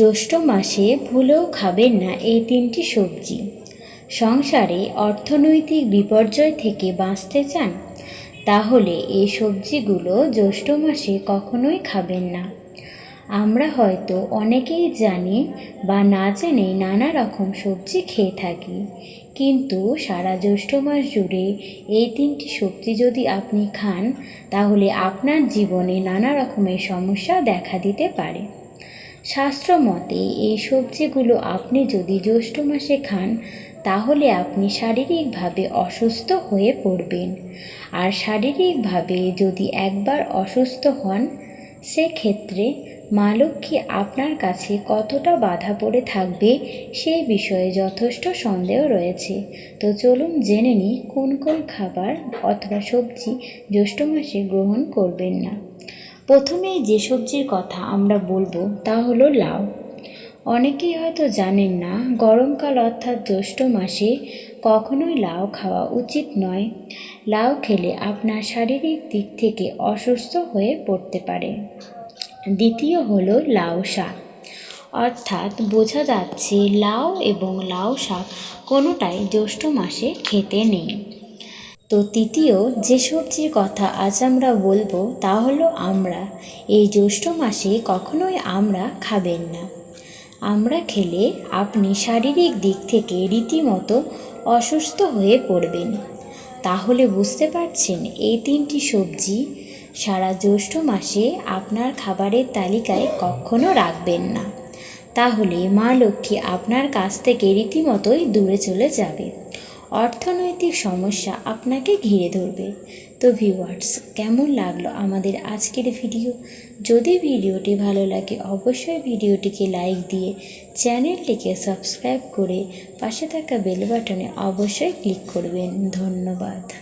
জ্যৈষ্ঠ মাসে ভুলেও খাবেন না এই তিনটি সবজি। সংসারে অর্থনৈতিক বিপর্যয় থেকে বাঁচতে চান, তাহলে এই সবজিগুলো জ্যৈষ্ঠ মাসে কখনোই খাবেন না। আমরা হয়তো অনেকেই জানি বা না জেনেই নানা রকম সবজি খেয়ে থাকি, কিন্তু সারা জ্যৈষ্ঠ মাস জুড়ে এই তিনটি সবজি যদি আপনি খান, তাহলে আপনার জীবনে নানা রকমের সমস্যা দেখা দিতে পারে। শাস্ত্র মতে এই সবজিগুলো আপনি যদি জ্যৈষ্ঠ মাসে খান, তাহলে আপনি শারীরিকভাবে অসুস্থ হয়ে পড়বেন। আর শারীরিকভাবে যদি একবার অসুস্থ হন, সেক্ষেত্রে মা লক্ষ্মী আপনার কাছে কতটা বাধা পড়ে থাকবে সেই বিষয়ে যথেষ্ট সন্দেহ রয়েছে। তো চলুন জেনে নিই কোন কোন খাবার অথবা সবজি জ্যৈষ্ঠ মাসে গ্রহণ করবেন না। প্রথমেই যে সবজির কথা আমরা বলব তা হলো লাউ। অনেকেই হয়তো জানেন না, গরমকাল অর্থাৎ জ্যৈষ্ঠ মাসে কখনোই লাউ খাওয়া উচিত নয়। লাউ খেলে আপনার শারীরিক দিক থেকে অসুস্থ হয়ে পড়তে পারে। দ্বিতীয় হলো লাউ শাক। অর্থাৎ বোঝা যাচ্ছে লাউ এবং লাউ শাক কোনোটাই জ্যৈষ্ঠ মাসে খেতে নেই। তো তৃতীয়, যে সবজির কথা আজ আমরা বলব তা হলো আমরা। এই জ্যৈষ্ঠ মাসে কখনোই আমরা খাবেন না। আমরা খেলে আপনি শারীরিক দিক থেকে রীতিমতো অসুস্থ হয়ে পড়বেন। তাহলে বুঝতে পারছেন এই তিনটি সবজি সারা জ্যৈষ্ঠ মাসে আপনার খাবারের তালিকায় কখনো রাখবেন না। তাহলে মা লক্ষ্মী আপনার কাছ থেকে রীতিমতোই দূরে চলে যাবে। অর্থনৈতিক সমস্যা আপনাকে ঘিরে ধরবে। তো ভিউয়ার্স, কেমন লাগল আমাদের আজকের ভিডিও? যদি ভিডিওটি ভালো লাগে, অবশ্যই ভিডিওটিকে লাইক দিয়ে চ্যানেলটিকে সাবস্ক্রাইব করে পাশে থাকা বেল বাটনে অবশ্যই ক্লিক করবেন। ধন্যবাদ।